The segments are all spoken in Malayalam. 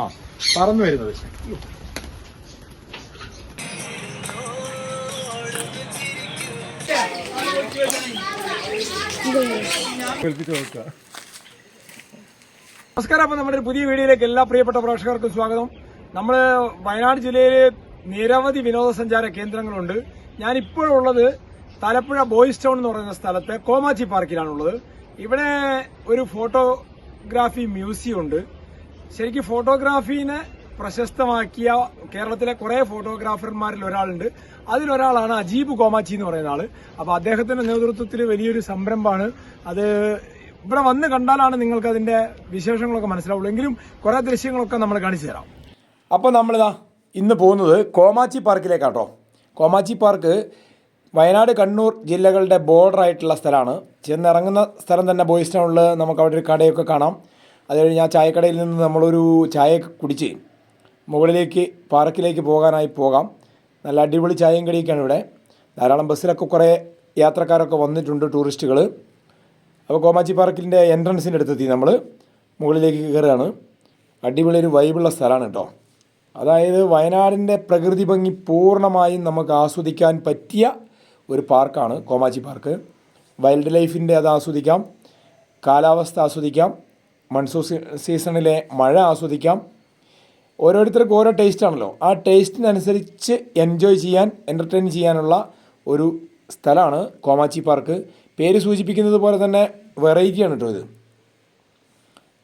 ആ പറന്നു വരുന്നത്. നമസ്കാരം അപ്പൊ നമ്മുടെ ഒരു പുതിയ വീഡിയോയിലേക്ക് എല്ലാ പ്രിയപ്പെട്ട പ്രേക്ഷകർക്കും സ്വാഗതം. നമ്മൾ വയനാട് ജില്ലയിലെ നിരവധി വിനോദസഞ്ചാര കേന്ദ്രങ്ങളുണ്ട്. ഞാൻ ഇപ്പോഴുള്ളത് തലപ്പുഴ ബോയ്സ് ടൗൺ എന്ന് പറയുന്ന സ്ഥലത്ത് കോമാച്ചി പാർക്കിലാണുള്ളത്. ഇവിടെ ഒരു ഫോട്ടോഗ്രാഫി മ്യൂസിയം ഉണ്ട്. ശരിക്കും ഫോട്ടോഗ്രാഫീനെ പ്രശസ്തമാക്കിയ കേരളത്തിലെ കുറെ ഫോട്ടോഗ്രാഫർമാരിൽ ഒരാളുണ്ട്. അതിലൊരാളാണ് അജീബ് കോമാച്ചി എന്ന് പറയുന്ന ആൾ. അപ്പൊ അദ്ദേഹത്തിന്റെ നേതൃത്വത്തിൽ വലിയൊരു സംരംഭമാണ്. അത് ഇവിടെ വന്ന് കണ്ടാലാണ് നിങ്ങൾക്ക് അതിന്റെ വിശേഷങ്ങളൊക്കെ മനസ്സിലാവുള്ളൂ. എങ്കിലും കുറെ ദൃശ്യങ്ങളൊക്കെ നമ്മൾ കാണിച്ചു തരാം. അപ്പോൾ നമ്മളിതാ ഇന്ന് പോകുന്നത് കോമാച്ചി പാർക്കിലേക്കാട്ടോ. കോമാച്ചി പാർക്ക് വയനാട് കണ്ണൂർ ജില്ലകളുടെ ബോർഡർ ആയിട്ടുള്ള സ്ഥലമാണ്. ചെന്നിറങ്ങുന്ന സ്ഥലം തന്നെ ബോയ്സ് ടൗണിൽ നമുക്ക് അവിടെ ഒരു കടയൊക്കെ കാണാം. അത് കഴിഞ്ഞ് ആ ചായക്കടയിൽ നിന്ന് നമ്മളൊരു ചായയൊക്കെ കുടിച്ച് മുകളിലേക്ക് പാർക്കിലേക്ക് പോകാനായി പോകാം. നല്ല അടിപൊളി ചായയും കടിയൊക്കെയാണ് ഇവിടെ. ധാരാളം ബസ്സിലൊക്കെ കുറേ യാത്രക്കാരൊക്കെ വന്നിട്ടുണ്ട് ടൂറിസ്റ്റുകൾ അപ്പോൾ കോമാച്ചി പാർക്കിന്റെ എൻട്രൻസിന്റെ അടുത്തെത്തി നമ്മൾ മുകളിലേക്ക് കയറുകയാണ്. അടിപൊളി ഒരു വൈബുള്ള സ്ഥലമാണ് കേട്ടോ. അതായത് വയനാടിന്റെ പ്രകൃതി ഭംഗി പൂർണമായും നമുക്ക് ആസ്വദിക്കാൻ പറ്റിയ ഒരു പാർക്കാണ് കോമാച്ചി പാർക്ക്. വൈൽഡ് ലൈഫിന്റെ അത് ആസ്വദിക്കാം. കാലാവസ്ഥ ആസ്വദിക്കാം. മൺസൂൺ സീസണിലെ മഴ ആസ്വദിക്കാം. ഓരോരുത്തർക്കും ഓരോ ടേസ്റ്റ് ആണല്ലോ ആ ടേസ്റ്റിനനുസരിച്ച് എൻജോയ് ചെയ്യാൻ എന്റർടൈൻ ചെയ്യാനുള്ള ഒരു സ്ഥലമാണ് കോമാച്ചി പാർക്ക്. പേര് സൂചിപ്പിക്കുന്നത് പോലെ തന്നെ വെറൈറ്റിയാണ് കേട്ടോ ഇത്.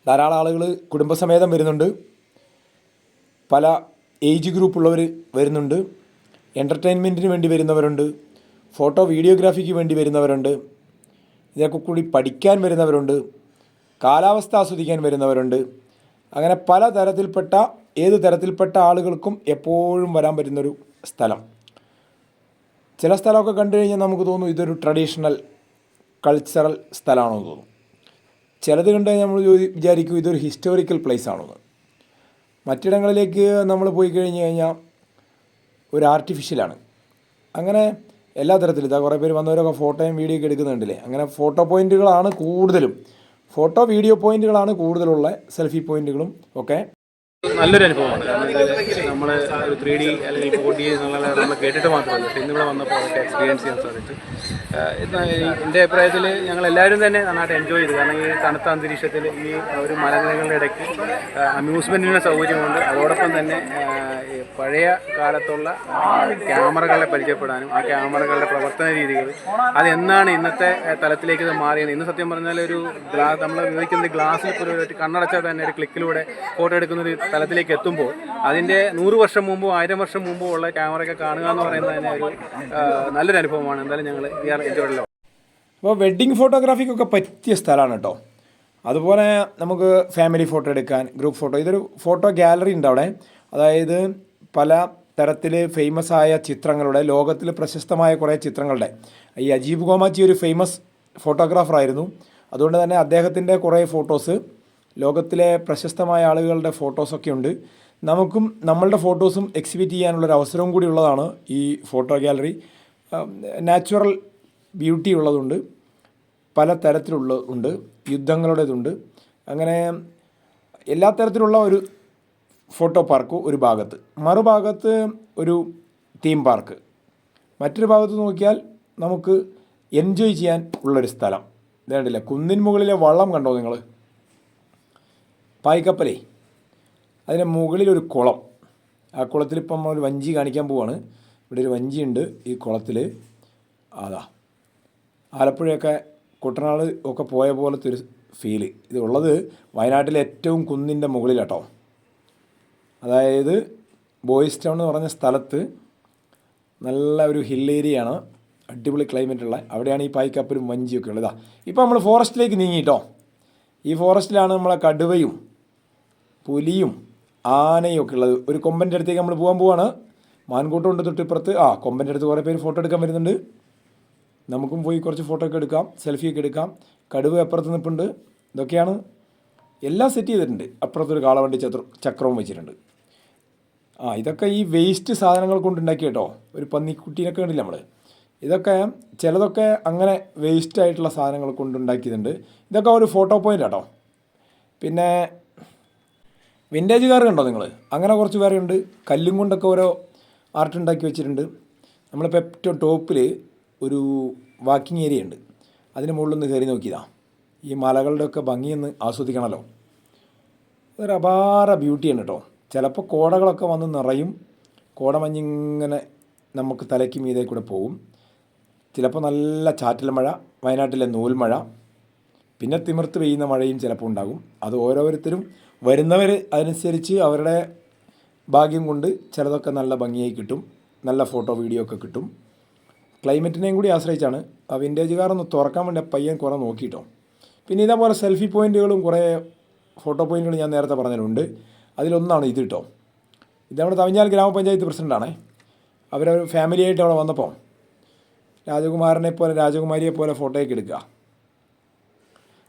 ധാരാളം ആളുകൾ കുടുംബസമേതം വരുന്നുണ്ട്. പല ഏജ് ഗ്രൂപ്പുള്ളവർ വരുന്നുണ്ട്. എന്റർടൈൻമെന്റിന് വേണ്ടി വരുന്നവരുണ്ട്. ഫോട്ടോ വീഡിയോഗ്രാഫിക്ക് വേണ്ടി വരുന്നവരുണ്ട്. ഇതൊക്കെ കൂടി പഠിക്കാൻ വരുന്നവരുണ്ട്. കാലാവസ്ഥ ആസ്വദിക്കാൻ വരുന്നവരുണ്ട്. അങ്ങനെ പല തരത്തിൽപ്പെട്ട ഏത് തരത്തിൽപ്പെട്ട ആളുകൾക്കും എപ്പോഴും വരാൻ പറ്റുന്നൊരു സ്ഥലം. ചില സ്ഥലമൊക്കെ കണ്ടു കഴിഞ്ഞാൽ നമുക്ക് തോന്നും ഇതൊരു ട്രഡീഷണൽ കൾച്ചറൽ സ്ഥലമാണെന്ന് തോന്നും. ചിലത് കണ്ടു കഴിഞ്ഞാൽ നമ്മൾ വിചാരിക്കും ഇതൊരു ഹിസ്റ്റോറിക്കൽ പ്ലേസ് ആണെന്ന്. മറ്റിടങ്ങളിലേക്ക് നമ്മൾ പോയി കഴിഞ്ഞ് കഴിഞ്ഞാൽ ഒരു ആർട്ടിഫിഷ്യലാണ് അങ്ങനെ എല്ലാ തരത്തിലും. ഇതാ കുറേ പേര് വന്നവരൊക്കെ ഫോട്ടോയും വീഡിയോ ഒക്കെ എടുക്കുന്നുണ്ടല്ലേ? അങ്ങനെ ഫോട്ടോ പോയിന്റുകളാണ് കൂടുതലും. ഫോട്ടോ വീഡിയോ പോയിന്റുകളാണ് കൂടുതലുള്ള സെൽഫി പോയിന്റുകളും ഒക്കെ. നല്ലൊരു അനുഭവമാണ്. നമ്മൾ ത്രീ ഡി അല്ലെങ്കിൽ ഫോർ ഡി എന്നുള്ള നമ്മൾ കേട്ടിട്ട് മാത്രമല്ല പക്ഷേ ഇന്നിവിടെ വന്നപ്പോൾ അതൊക്കെ എക്സ്പീരിയൻസ് ചെയ്യാൻ സാധിച്ചു. എന്റെ അഭിപ്രായത്തിൽ ഞങ്ങൾ എല്ലാവരും തന്നെ നന്നായിട്ട് എൻജോയ് ചെയ്തു. കാരണം ഈ തണുത്ത അന്തരീക്ഷത്തിൽ ഈ ഒരു മലനിരകളുടെ ഇടയ്ക്ക് അമ്യൂസ്മെന്റിനുള്ള സൗകര്യമുണ്ട്. അതോടൊപ്പം തന്നെ പഴയ കാലത്തുള്ള ക്യാമറകളെ പരിചയപ്പെടാനും ആ ക്യാമറകളുടെ പ്രവർത്തന രീതികൾ അതെന്നാണ് ഇന്നത്തെ തലത്തിലേക്ക് ഇത് മാറിയത് ഇന്ന് സത്യം പറഞ്ഞാൽ ഒരു ഗ്ലാസ് നമ്മൾ ഉപയോഗിക്കുന്ന ഗ്ലാസ്സിൽ ഒരു കണ്ണടച്ചാൽ തന്നെ ഒരു ക്ലിക്കിലൂടെ ഫോട്ടോ എടുക്കുന്ന ഒരു തലത്തിലേക്ക് എത്തുമ്പോൾ അതിന്റെ നൂറ് വർഷം മുമ്പോ ആയിരം വർഷം മുമ്പോ ഉള്ള ക്യാമറയൊക്കെ കാണുക എന്ന് പറയുന്നത് തന്നെ ഒരു നല്ലൊരു അനുഭവമാണ്. എന്തായാലും ഞങ്ങൾ വി ആർ അപ്പോൾ വെഡ്ഡിങ് ഫോട്ടോഗ്രാഫിക്കൊക്കെ പറ്റിയ സ്ഥലമാണ് കേട്ടോ. അതുപോലെ നമുക്ക് ഫാമിലി ഫോട്ടോ എടുക്കാൻ ഗ്രൂപ്പ് ഫോട്ടോ ഇതൊരു ഫോട്ടോ ഗാലറി ഉണ്ട് അവിടെ. അതായത് പല തരത്തിൽ ഫേമസ് ആയ ചിത്രങ്ങളുടെ ലോകത്തിൽ പ്രശസ്തമായ കുറേ ചിത്രങ്ങളുടെ. ഈ അജീബ് ഗോമാച്ചി ഒരു ഫേമസ് ഫോട്ടോഗ്രാഫറായിരുന്നു അതുകൊണ്ട് തന്നെ അദ്ദേഹത്തിന്റെ കുറേ ഫോട്ടോസ് ലോകത്തിലെ പ്രശസ്തമായ ആളുകളുടെ ഫോട്ടോസൊക്കെ ഉണ്ട്. നമുക്കും നമ്മളുടെ ഫോട്ടോസും എക്സിബിറ്റ് ചെയ്യാനുള്ളൊരു അവസരവും കൂടി ഉള്ളതാണ് ഈ ഫോട്ടോ ഗാലറി നാച്ചുറൽ ബ്യൂട്ടി ഉള്ളതുണ്ട്. പല തരത്തിലുള്ള ഉണ്ട്. യുദ്ധങ്ങളുടേതുണ്ട്. അങ്ങനെ എല്ലാ തരത്തിലുള്ള ഒരു ഫോട്ടോ പാർക്ക് ഒരു ഭാഗത്ത്. മറുഭാഗത്ത് ഒരു തീം പാർക്ക് മറ്റൊരു ഭാഗത്ത് നോക്കിയാൽ നമുക്ക് എൻജോയ് ചെയ്യാൻ ഉള്ളൊരു സ്ഥലം. ഇതേണ്ടില്ല? കുന്നിൻ മുകളിലെ വള്ളം കണ്ടോ നിങ്ങൾ? പായ്ക്കപ്പലേ. അതിന്റെ മുകളിലൊരു കുളം. ആ കുളത്തിൽ ഇപ്പം നമ്മൾ ഒരു വഞ്ചി കാണിക്കാൻ പോവാണ്. ഇവിടെ ഒരു വഞ്ചിയുണ്ട് ഈ കുളത്തിൽ അതാ. ആലപ്പുഴയൊക്കെ കുട്ടനാട് ഒക്കെ പോയ പോലത്തെ ഒരു ഫീൽ. ഇത് ഉള്ളത് വയനാട്ടിലെ ഏറ്റവും കുന്നിന്റെ മുകളിലാട്ടോ. അതായത് ബോയ്സ് ടൗൺ എന്ന് പറഞ്ഞ സ്ഥലത്ത് നല്ല ഒരു ഹിൽ ഏരിയയാണ്. അടിപൊളി ക്ലൈമറ്റ് ഉള്ള. അവിടെയാണ് ഈ പായ്ക്കപ്പലും വഞ്ചിയൊക്കെ ഉള്ളത്. ഇതാ ഇപ്പോൾ നമ്മൾ ഫോറസ്റ്റിലേക്ക് നീങ്ങിയിട്ടോ ഈ ഫോറസ്റ്റിലാണ് നമ്മളെ കടുവയും പുലിയും ആനയും ഒക്കെ ഉള്ളത്. ഒരു കൊമ്പന്റെ അടുത്തേക്ക് നമ്മൾ പോകാൻ പോവാണ്. മാൻകൂട്ടം ഉണ്ട് തൊട്ടിപ്പുറത്ത്. ആ കൊമ്പന്റെ അടുത്ത് കുറേ പേര് ഫോട്ടോ എടുക്കാൻ വരുന്നുണ്ട്. നമുക്കും പോയി കുറച്ച് ഫോട്ടോ ഒക്കെ എടുക്കാം സെൽഫി ഒക്കെ എടുക്കാം. കടുവ അപ്പുറത്ത് നിൽപ്പുണ്ട് ഇതൊക്കെയാണ്. എല്ലാം സെറ്റ് ചെയ്തിട്ടുണ്ട്. അപ്പുറത്തൊരു കാളവണ്ടി ചത്ര ചക്രവും വെച്ചിട്ടുണ്ട്. ആ ഇതൊക്കെ ഈ വേസ്റ്റ് സാധനങ്ങൾ കൊണ്ടുണ്ടാക്കി കേട്ടോ. ഒരു പന്നിക്കുട്ടീനൊക്കെ കണ്ടില്ല നമ്മൾ ഇതൊക്കെ ചിലതൊക്കെ അങ്ങനെ വേസ്റ്റ് ആയിട്ടുള്ള സാധനങ്ങൾ കൊണ്ടുണ്ടാക്കിയതുണ്ട് ഇതൊക്കെ ഒരു ഫോട്ടോ പോയിന്റ് കേട്ടോ പിന്നെ വിന്റേജ് കാർ കണ്ടോ നിങ്ങൾ അങ്ങനെ കുറച്ച് പേരെ ഉണ്ട്. കല്ലും കൊണ്ടൊക്കെ ഓരോ ആർട്ട് ഉണ്ടാക്കി വെച്ചിട്ടുണ്ട്. നമ്മളിപ്പോൾ ഏറ്റവും ടോപ്പിൽ ഒരു വാക്കിംഗ് ഏരിയ ഉണ്ട്. അതിന് മുകളിലൊന്ന് കയറി നോക്കിയതാ. ഈ മലകളുടെ ഒക്കെ ഭംഗിയൊന്ന് ആസ്വദിക്കണമല്ലോ ഒരു അപാര ബ്യൂട്ടിയാണ് കേട്ടോ ചിലപ്പോൾ കോടകളൊക്കെ വന്ന് നിറയും. കോടമഞ്ഞിങ്ങനെ നമുക്ക് തലയ്ക്ക് മീതെ കൂടെ പോകും ചിലപ്പോൾ നല്ല ചാറ്റൽ മഴ വയനാട്ടിലെ നൂൽമഴ പിന്നെ തിമിർത്ത് പെയ്യുന്ന മഴയും ചിലപ്പോൾ ഉണ്ടാകും. അത് ഓരോരുത്തരും വരുന്നവർ അതനുസരിച്ച് അവരുടെ ഭാഗ്യം കൊണ്ട് ചിലതൊക്കെ നല്ല ഭംഗിയായി കിട്ടും. നല്ല ഫോട്ടോ വീഡിയോ ഒക്കെ കിട്ടും. ക്ലൈമറ്റിനെയും കൂടി ആശ്രയിച്ചാണ് ആ വിന്റേജ് ഒന്ന് തുറക്കാൻ വേണ്ടി പയ്യൻ കുറേ നോക്കിയിട്ടോ പിന്നെ ഇതേപോലെ സെൽഫി പോയിന്റുകളും കുറേ ഫോട്ടോ പോയിന്റുകൾ ഞാൻ നേരത്തെ പറഞ്ഞതിലുണ്ട്. അതിലൊന്നാണ് ഇത് കേട്ടോ ഇത് നമ്മുടെ തവിഞ്ഞാൽ ഗ്രാമപഞ്ചായത്ത് പ്രസിഡന്റാണേ അവരവർ ഫാമിലിയായിട്ട് അവിടെ വന്നപ്പോൾ രാജകുമാരനെ പോലെ രാജകുമാരിയെ പോലെ ഫോട്ടോയൊക്കെ എടുക്കുക.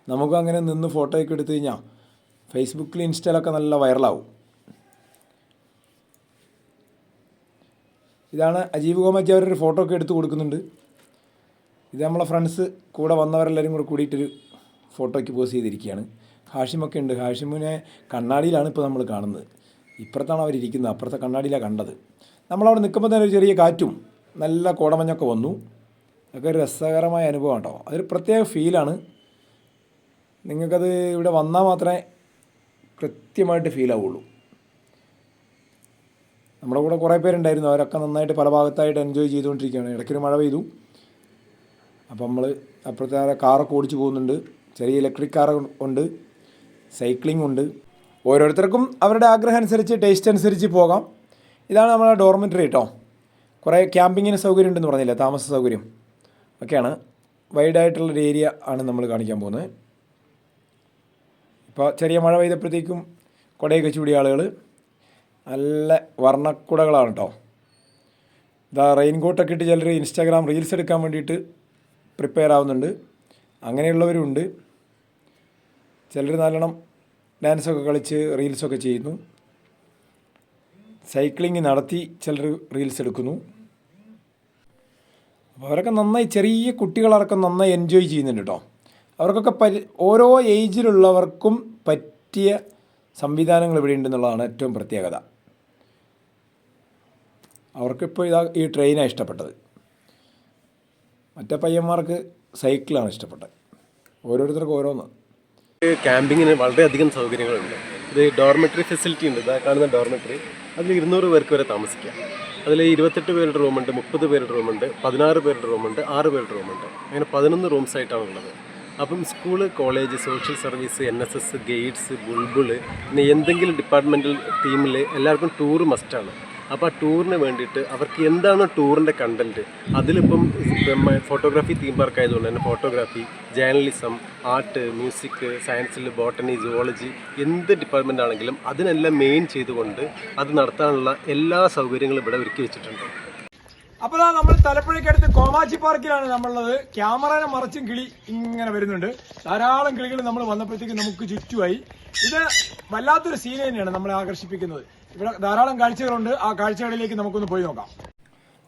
നമുക്കങ്ങനെ നിന്ന് ഫോട്ടോയൊക്കെ എടുത്തു കഴിഞ്ഞാൽ ഫേസ്ബുക്കിൽ ഇൻസ്റ്റയിലൊക്കെ നല്ല വൈറലാവും. ഇതാണ് അജീവ് കോമച്ചി അവരൊരു ഫോട്ടോ ഒക്കെ എടുത്ത് കൊടുക്കുന്നുണ്ട്. ഇത് നമ്മളെ ഫ്രണ്ട്സ് കൂടെ വന്നവരെല്ലാവരും കൂടെ കൂടിയിട്ടൊരു ഫോട്ടോയ്ക്ക് പോസ് ചെയ്തിരിക്കുകയാണ്. ഹാഷിമൊക്കെ ഉണ്ട്. ഹാഷിമിനെ കണ്ണാടിയിലാണ് ഇപ്പോൾ നമ്മൾ കാണുന്നത്. ഇപ്പുറത്താണ് അവരിയ്ക്കുന്നത് അപ്പുറത്തെ കണ്ണാടിയിലാണ് കണ്ടത്. നമ്മളവിടെ നിൽക്കുമ്പോൾ തന്നെ ഒരു ചെറിയ കാറ്റും നല്ല കോടമഞ്ഞൊക്കെ വന്നു. അതൊക്കെ ഒരു രസകരമായ അനുഭവം കേട്ടോ അതൊരു പ്രത്യേക ഫീലാണ് നിങ്ങൾക്കത് ഇവിടെ വന്നാൽ മാത്രമേ കൃത്യമായിട്ട് ഫീൽ ആവുള്ളൂ. നമ്മുടെ കൂടെ കുറേ പേരുണ്ടായിരുന്നു. അവരൊക്കെ നന്നായിട്ട് പല ഭാഗത്തായിട്ട് എൻജോയ് ചെയ്തുകൊണ്ടിരിക്കുകയാണ്. ഇടയ്ക്കൊരു മഴ പെയ്തു. അപ്പം നമ്മൾ അപ്പുറത്തെ ആ കാറൊക്കെ ഓടിച്ചു പോകുന്നുണ്ട്. ചെറിയ ഇലക്ട്രിക് കാർ ഉണ്ട്. സൈക്ലിംഗ് ഉണ്ട്. ഓരോരുത്തർക്കും അവരുടെ ആഗ്രഹം അനുസരിച്ച് ടേസ്റ്റ് അനുസരിച്ച് പോകാം. ഇതാണ് നമ്മുടെ ഡോർമെറ്ററി കേട്ടോ കുറേ ക്യാമ്പിങ്ങിന് സൗകര്യം ഉണ്ടെന്ന് പറഞ്ഞില്ല? താമസ സൗകര്യം. ഒക്കെയാണ്. വൈഡായിട്ടുള്ളൊരു ഏരിയ ആണ് നമ്മൾ കാണിക്കാൻ പോകുന്നത്. ഇപ്പോൾ ചെറിയ മഴ പെയ്തപ്പോഴത്തേക്കും കുടയൊക്കെ ചൂടിയ ആളുകൾ നല്ല വർണക്കുടകളാണ് കേട്ടോ ഇതാ റെയിൻ കോട്ടൊക്കെ ഇട്ട് ചിലർ ഇൻസ്റ്റാഗ്രാം റീൽസ് എടുക്കാൻ വേണ്ടിയിട്ട് പ്രിപ്പയർ ആവുന്നുണ്ട്. അങ്ങനെയുള്ളവരുണ്ട്. ചിലർ നല്ലോണം ഡാൻസൊക്കെ കളിച്ച് റീൽസൊക്കെ ചെയ്യുന്നു. സൈക്ലിംഗ് നടത്തി ചിലർ റീൽസ് എടുക്കുന്നു. അപ്പോൾ അവരൊക്കെ നന്നായി ചെറിയ കുട്ടികളടക്കം നന്നായി എൻജോയ് ചെയ്യുന്നുണ്ട് കേട്ടോ അവർക്കൊക്കെ പരി ഓരോ ഏജിലുള്ളവർക്കും പറ്റിയ സംവിധാനങ്ങൾ ഇവിടെ ഉണ്ടെന്നുള്ളതാണ് ഏറ്റവും പ്രത്യേകത. അവർക്കിപ്പോൾ ഇതാ ഈ ട്രെയിനാണ് ഇഷ്ടപ്പെട്ടത്. മറ്റേ പയ്യന്മാർക്ക് സൈക്കിളാണ് ഇഷ്ടപ്പെട്ടത്. ഓരോരുത്തർക്കും ഓരോന്ന്. ക്യാമ്പിങ്ങിന് വളരെയധികം സൗകര്യങ്ങളുണ്ട്. ഇത് ഡോർമെറ്ററി ഫെസിലിറ്റി ഉണ്ട്. ഇതാ കാണുന്ന ഡോർമെറ്ററി അതിൽ ഇരുന്നൂറ് പേർക്ക് വരെ താമസിക്കാം. അതിൽ ഇരുപത്തെട്ട് പേരുടെ റൂമുണ്ട് മുപ്പത് പേരുടെ റൂമുണ്ട് പതിനാറ് പേരുടെ റൂമുണ്ട് ആറ് പേരുടെ റൂമുണ്ട്. അങ്ങനെ പതിനൊന്ന് റൂംസ് ആയിട്ടാണ് ഉള്ളത്. അപ്പം school college social service N S S guides bulbul പിന്നെ എന്തെങ്കിലും ഡിപ്പാർട്ട്മെന്റൽ ടീമിൽ എല്ലാവർക്കും ടൂർ മസ്റ്റാണ്. അപ്പോൾ ആ ടൂറിന് വേണ്ടിയിട്ട് അവർക്ക് എന്താണ് ടൂറിന്റെ കണ്ടന്റ് അതിലിപ്പം ഫോട്ടോഗ്രാഫി തീം പാർക്ക് ആയതുകൊണ്ട് തന്നെ ഫോട്ടോഗ്രാഫി ജേർണലിസം ആർട്ട് മ്യൂസിക് സയൻസിൽ ബോട്ടണി സുവോളജി എന്ത് ഡിപ്പാർട്ട്മെന്റ് ആണെങ്കിലും അതിനെല്ലാം മെയിൻ ചെയ്തുകൊണ്ട് അത് നടത്താനുള്ള എല്ലാ സൗകര്യങ്ങളും ഇവിടെ ഒരുക്കി വെച്ചിട്ടുണ്ട്. അപ്പോൾ ദാ നമ്മൾ തലപ്പുഴയ്ക്കടുത്ത് കോമാച്ചി പാർക്കിലാണ് നമ്മളുള്ളത്. ക്യാമറനെ മറച്ചും കിളി ഇങ്ങനെ വരുന്നുണ്ട്. ധാരാളം കിളികൾ നമ്മൾ വന്നപ്പോഴത്തേക്ക് നമുക്ക് ചുറ്റുമായി. ഇത് വല്ലാത്തൊരു സീൻ തന്നെയാണ് നമ്മളെ ആകർഷിപ്പിക്കുന്നത്. ഇവിടെ ധാരാളം കാഴ്ചകളുണ്ട്. ആ കാഴ്ചകളിലേക്ക് നമുക്കൊന്ന് പോയി നോക്കാം.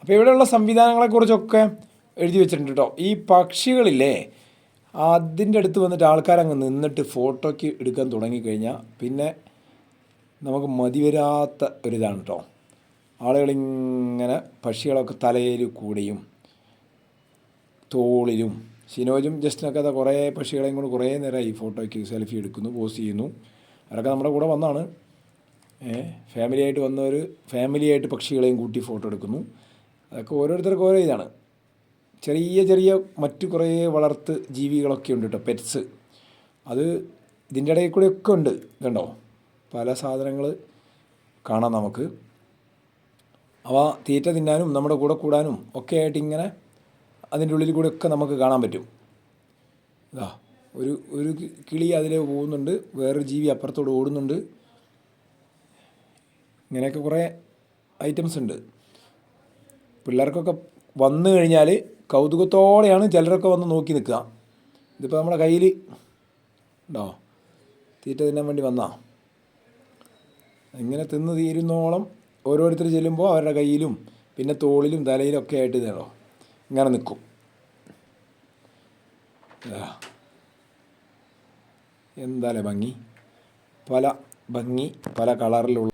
അപ്പോൾ ഇവിടെയുള്ള സംവിധാനങ്ങളെക്കുറിച്ചൊക്കെ എഴുതി വെച്ചിട്ടുണ്ട് കേട്ടോ ഈ പക്ഷികളില്ലേ അതിന്റെ അടുത്ത് വന്നിട്ട് ആൾക്കാരങ്ങ് നിന്നിട്ട് ഫോട്ടോയ്ക്ക് എടുക്കാൻ തുടങ്ങിക്കഴിഞ്ഞാൽ പിന്നെ നമുക്ക് മതിവരാത്ത ഒരിതാണ് കേട്ടോ ആളുകളിങ്ങനെ പക്ഷികളൊക്കെ തലയിൽ കൂടിയും തോളിലും സിനോജും ജസ്റ്റിനൊക്കെ അത് കുറേ പക്ഷികളെയും കൂടെ കുറേ നേരം ഈ ഫോട്ടോയ്ക്ക് സെൽഫി എടുക്കുന്നു പോസ്റ്റ് ചെയ്യുന്നു. അവരൊക്കെ നമ്മുടെ കൂടെ വന്നാണ്. ഫാമിലി ആയിട്ട് വന്നവർ ഫാമിലി ആയിട്ട് പക്ഷികളെയും കൂട്ടി ഫോട്ടോ എടുക്കുന്നു. അതൊക്കെ ഓരോരുത്തർക്കും ഓരോ ഇതാണ്. ചെറിയ ചെറിയ മറ്റു കുറേ വളർത്ത് ജീവികളൊക്കെ ഉണ്ട് കേട്ടോ പെറ്റ്സ്. അത് ഇതിന്റെ ഇടയിൽ കൂടെയൊക്കെ ഉണ്ട് ഇതുണ്ടോ പല സാധനങ്ങൾ കാണാം നമുക്ക്. അവ തീറ്റ തിന്നാനും നമ്മുടെ കൂടെ കൂടാനും ഒക്കെ ആയിട്ട് ഇങ്ങനെ അതിന്റെ ഉള്ളിൽ കൂടെ ഒക്കെ നമുക്ക് കാണാൻ പറ്റും. ഇതാ ഒരു ഒരു കിളി അതിലെ പോകുന്നുണ്ട് വേറൊരു ജീവി അപ്പുറത്തോട് ഓടുന്നുണ്ട്. ഇങ്ങനെയൊക്കെ കുറേ ഐറ്റംസ് ഉണ്ട്. പിള്ളേർക്കൊക്കെ വന്നു കഴിഞ്ഞാൽ കൗതുകത്തോടെയാണ് ചിലരൊക്കെ വന്ന് നോക്കി നിൽക്കുക. ഇതിപ്പോൾ നമ്മുടെ കയ്യിൽ ഉണ്ടോ? തീറ്റ തിന്നാൻ വേണ്ടി വന്നാ? ഇങ്ങനെ തിന്ന് തീരുന്നോളം ഓരോരുത്തർ ചെല്ലുമ്പോൾ അവരുടെ കയ്യിലും പിന്നെ തോളിലും തലയിലും ഒക്കെ ആയിട്ട് ഇതാണോ ഇങ്ങനെ നിൽക്കും. എന്താലേ ഭംഗി? പല ഭംഗി പല കളറിലുള്ള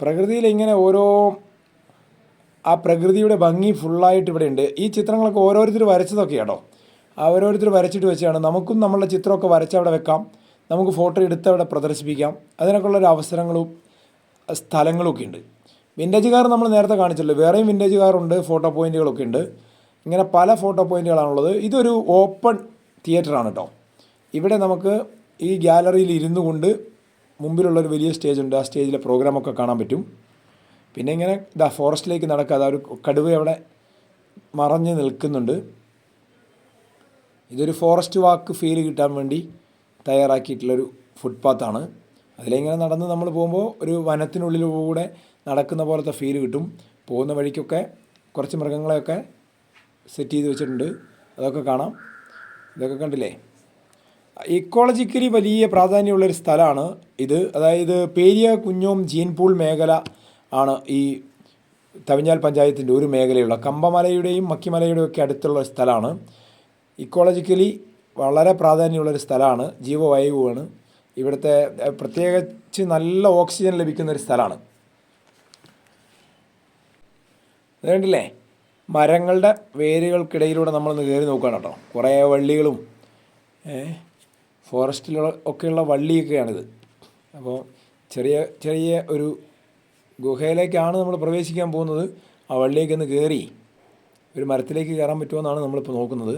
പ്രകൃതിയിൽ ഇങ്ങനെ ഓരോ ആ പ്രകൃതിയുടെ ഭംഗി ഫുള്ളായിട്ട് ഇവിടെ ഉണ്ട് ഈ ചിത്രങ്ങളൊക്കെ ഓരോരുത്തർ വരച്ചതൊക്കെ കേട്ടോ ഓരോരുത്തർ വരച്ചിട്ട് വെച്ചാണ്. നമുക്കും നമ്മളുടെ ചിത്രമൊക്കെ വരച്ച് അവിടെ വെക്കാം. നമുക്ക് ഫോട്ടോ എടുത്ത് അവിടെ പ്രദർശിപ്പിക്കാം. അതിനൊക്കെ ഉള്ളൊരു അവസരങ്ങളും സ്ഥലങ്ങളും ഒക്കെ ഉണ്ട് വിന്റേജ് കാർ നമ്മൾ നേരത്തെ കാണിച്ചല്ലോ വേറെയും വിന്റേജ് കാറുണ്ട് ഫോട്ടോ പോയിന്റുകളൊക്കെ ഉണ്ട്. ഇങ്ങനെ പല ഫോട്ടോ പോയിന്റുകളാണുള്ളത് ഇതൊരു ഓപ്പൺ തിയേറ്ററാണ് കേട്ടോ ഇവിടെ നമുക്ക് ഈ ഗ്യാലറിയിൽ ഇരുന്നു കൊണ്ട് മുമ്പിലുള്ളൊരു വലിയ സ്റ്റേജ് ഉണ്ട്. ആ സ്റ്റേജിലെ പ്രോഗ്രാമൊക്കെ കാണാൻ പറ്റും. പിന്നെ ഇങ്ങനെ ഇതാ ഫോറസ്റ്റിലേക്ക് നടക്കുക അതാ ഒരു കടുവ അവിടെ മറഞ്ഞ് നിൽക്കുന്നുണ്ട്. ഇതൊരു ഫോറസ്റ്റ് വാക്ക് ഫീൽ കിട്ടാൻ വേണ്ടി തയ്യാറാക്കിയിട്ടുള്ളൊരു ഫുട്പാത്താണ് അതിലിങ്ങനെ നടന്ന് നമ്മൾ പോകുമ്പോൾ ഒരു വനത്തിനുള്ളിലൂടെ നടക്കുന്ന പോലത്തെ ഫീൽ കിട്ടും. പോകുന്ന വഴിക്കൊക്കെ കുറച്ച് മൃഗങ്ങളെയൊക്കെ സെറ്റ് ചെയ്ത് വെച്ചിട്ടുണ്ട്. അതൊക്കെ കാണാം. ഇതൊക്കെ കണ്ടില്ലേ? ഇക്കോളജിക്കലി വലിയ പ്രാധാന്യമുള്ളൊരു സ്ഥലമാണ് ഇത്. അതായത് പേരിയ കുഞ്ഞോം ജീൻപൂൾ മേഖല ആണ് ഈ തവിഞ്ഞാൽ പഞ്ചായത്തിന്റെ ഒരു മേഖലയുള്ള കമ്പമലയുടെയും മക്കിമലയുടെയും ഒക്കെ അടുത്തുള്ള സ്ഥലമാണ്. ഇക്കോളജിക്കലി വളരെ പ്രാധാന്യമുള്ളൊരു സ്ഥലമാണ്. ജീവവായുവാണ്. ഇവിടുത്തെ പ്രത്യേകിച്ച് നല്ല ഓക്സിജൻ ലഭിക്കുന്ന ഒരു സ്ഥലമാണ്. അതുകൊണ്ടില്ലേ മരങ്ങളുടെ വേരുകൾക്കിടയിലൂടെ നമ്മളൊന്ന് കയറി നോക്കുകയാണ് കേട്ടോ. കുറേ വള്ളികളും ഫോറസ്റ്റിലുള്ള ഒക്കെയുള്ള വള്ളിയൊക്കെയാണിത്. അപ്പോൾ ചെറിയ ചെറിയ ഒരു ഗുഹയിലേക്കാണ് നമ്മൾ പ്രവേശിക്കാൻ പോകുന്നത്. ആ വള്ളിയൊക്കെ ഒന്ന് കയറി ഒരു മരത്തിലേക്ക് കയറാൻ പറ്റുമോ എന്നാണ് നമ്മളിപ്പോൾ നോക്കുന്നത്.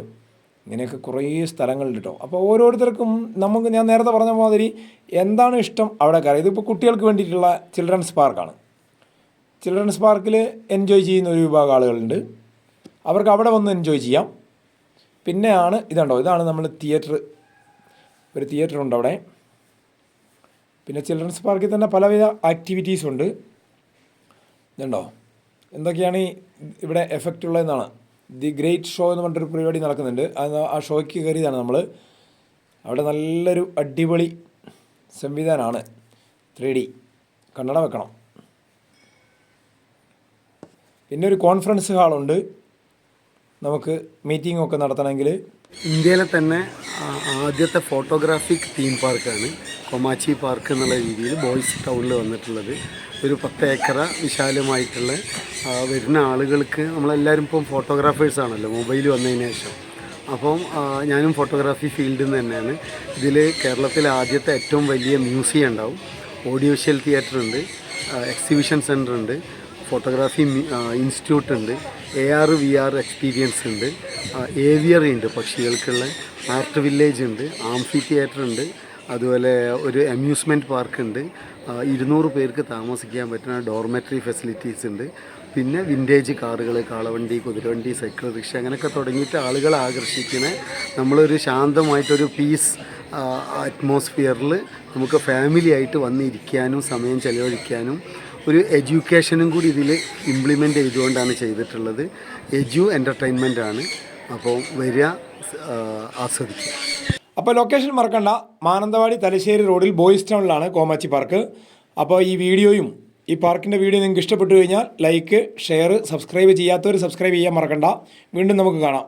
ഇങ്ങനെയൊക്കെ കുറേ സ്ഥലങ്ങളുണ്ട് കേട്ടോ അപ്പോൾ ഓരോരുത്തർക്കും നമുക്ക് ഞാൻ നേരത്തെ പറഞ്ഞ മാതിരി എന്താണ് ഇഷ്ടം അവിടെ കയറി. ഇതിപ്പോൾ കുട്ടികൾക്ക് വേണ്ടിയിട്ടുള്ള ചിൽഡ്രൻസ് പാർക്കാണ്. ചിൽഡ്രൻസ് പാർക്കിൽ എൻജോയ് ചെയ്യുന്ന ഒരു വിഭാഗം ആളുകളുണ്ട്. അവർക്ക് അവിടെ വന്ന് എൻജോയ് ചെയ്യാം. പിന്നെയാണ് ഇതുണ്ടോ? ഇതാണ് നമ്മൾ തിയേറ്റർ. ഒരു തിയേറ്റർ ഉണ്ട് അവിടെ. പിന്നെ ചിൽഡ്രൻസ് പാർക്കിൽ തന്നെ പലവിധ ആക്ടിവിറ്റീസ് ഉണ്ട്. ഇതുണ്ടോ? എന്തൊക്കെയാണ് ഇവിടെ എഫക്റ്റ് ഉള്ളതെന്നാണ്. ദി ഗ്രേറ്റ് ഷോ എന്ന് പറഞ്ഞിട്ടൊരു പരിപാടി നടക്കുന്നുണ്ട്. അത് ആ ഷോയ്ക്ക് കയറിയതാണ് നമ്മൾ അവിടെ നല്ലൊരു അടിപൊളി സംവിധാനമാണ് ത്രീ ഡി കണ്ണട വെക്കണം. പിന്നെ ഒരു കോൺഫറൻസ് ഹാളുണ്ട് നമുക്ക് മീറ്റിംഗ് ഒക്കെ നടത്തണമെങ്കിൽ ഇന്ത്യയിലെ തന്നെ ആദ്യത്തെ ഫോട്ടോഗ്രാഫിക് തീം പാർക്കാണ് കൊമാച്ചി പാർക്ക് എന്നുള്ള രീതിയിൽ ബോയ്സ് ടൗണിൽ വന്നിട്ടുള്ളത്. ഒരു പത്ത് ഏക്കറ വിശാലമായിട്ടുള്ള വരുന്ന ആളുകൾക്ക് നമ്മളെല്ലാവരും ഇപ്പം ഫോട്ടോഗ്രാഫേഴ്സ് ആണല്ലോ മൊബൈൽ വന്നതിന് ശേഷം. അപ്പം ഞാനും ഫോട്ടോഗ്രാഫി ഫീൽഡിൽ നിന്ന് തന്നെയാണ്. ഇതിൽ കേരളത്തിലെ ആദ്യത്തെ ഏറ്റവും വലിയ മ്യൂസിയം ഉണ്ടാവും. ഓഡിയോഷ്യൽ തിയേറ്റർ ഉണ്ട് എക്സിബിഷൻ സെന്റർ ഉണ്ട്. ഫോട്ടോഗ്രാഫി ഇൻസ്റ്റിറ്റ്യൂട്ട് ഉണ്ട്. A R V R experience ഉണ്ട്. ഏവിയറി ഉണ്ട് പക്ഷികൾക്കുള്ള. ആർട്ട് വില്ലേജ് ഉണ്ട്. ആംഫി തിയേറ്റർ ഉണ്ട്. അതുപോലെ ഒരു അമ്യൂസ്മെന്റ് പാർക്ക് ഉണ്ട്. ഇരുന്നൂറ് പേർക്ക് താമസിക്കാൻ പറ്റുന്ന ഡോർമെറ്ററി ഫെസിലിറ്റീസ് ഉണ്ട്. പിന്നെ വിന്റേജ് കാറുകൾ കാളവണ്ടി കുതിരവണ്ടി സൈക്കിൾ റിക്ഷ അങ്ങനെയൊക്കെ തുടങ്ങിയിട്ട് ആളുകളെ ആകർഷിക്കുന്ന നമ്മളൊരു ശാന്തമായിട്ടൊരു പീസ് അറ്റ്മോസ്ഫിയറിൽ നമുക്ക് ഫാമിലി ആയിട്ട് വന്നിരിക്കാനും സമയം ചെലവഴിക്കാനും ഒരു എഡ്യൂക്കേഷനും കൂടി ഇതിൽ ഇംപ്ലിമെന്റ് ചെയ്തുകൊണ്ടാണ് ചെയ്തിട്ടുള്ളത്. എജു എന്റർടൈൻമെന്റ് ആണ്. അപ്പോൾ വരിക ആസ്വദിക്കുക. അപ്പോൾ ലൊക്കേഷൻ മറക്കണ്ട. മാനന്തവാടി തലശ്ശേരി റോഡിൽ ബോയ്സ് ടൗണിലാണ് കോമാച്ചി പാർക്ക് അപ്പോൾ ഈ വീഡിയോയും ഈ പാർക്കിന്റെ വീഡിയോ നിങ്ങൾക്ക് ഇഷ്ടപ്പെട്ടു കഴിഞ്ഞാൽ ലൈക്ക് ഷെയർ സബ്സ്ക്രൈബ് ചെയ്യാത്തവർ സബ്സ്ക്രൈബ് ചെയ്യാൻ മറക്കണ്ട. വീണ്ടും നമുക്ക് കാണാം.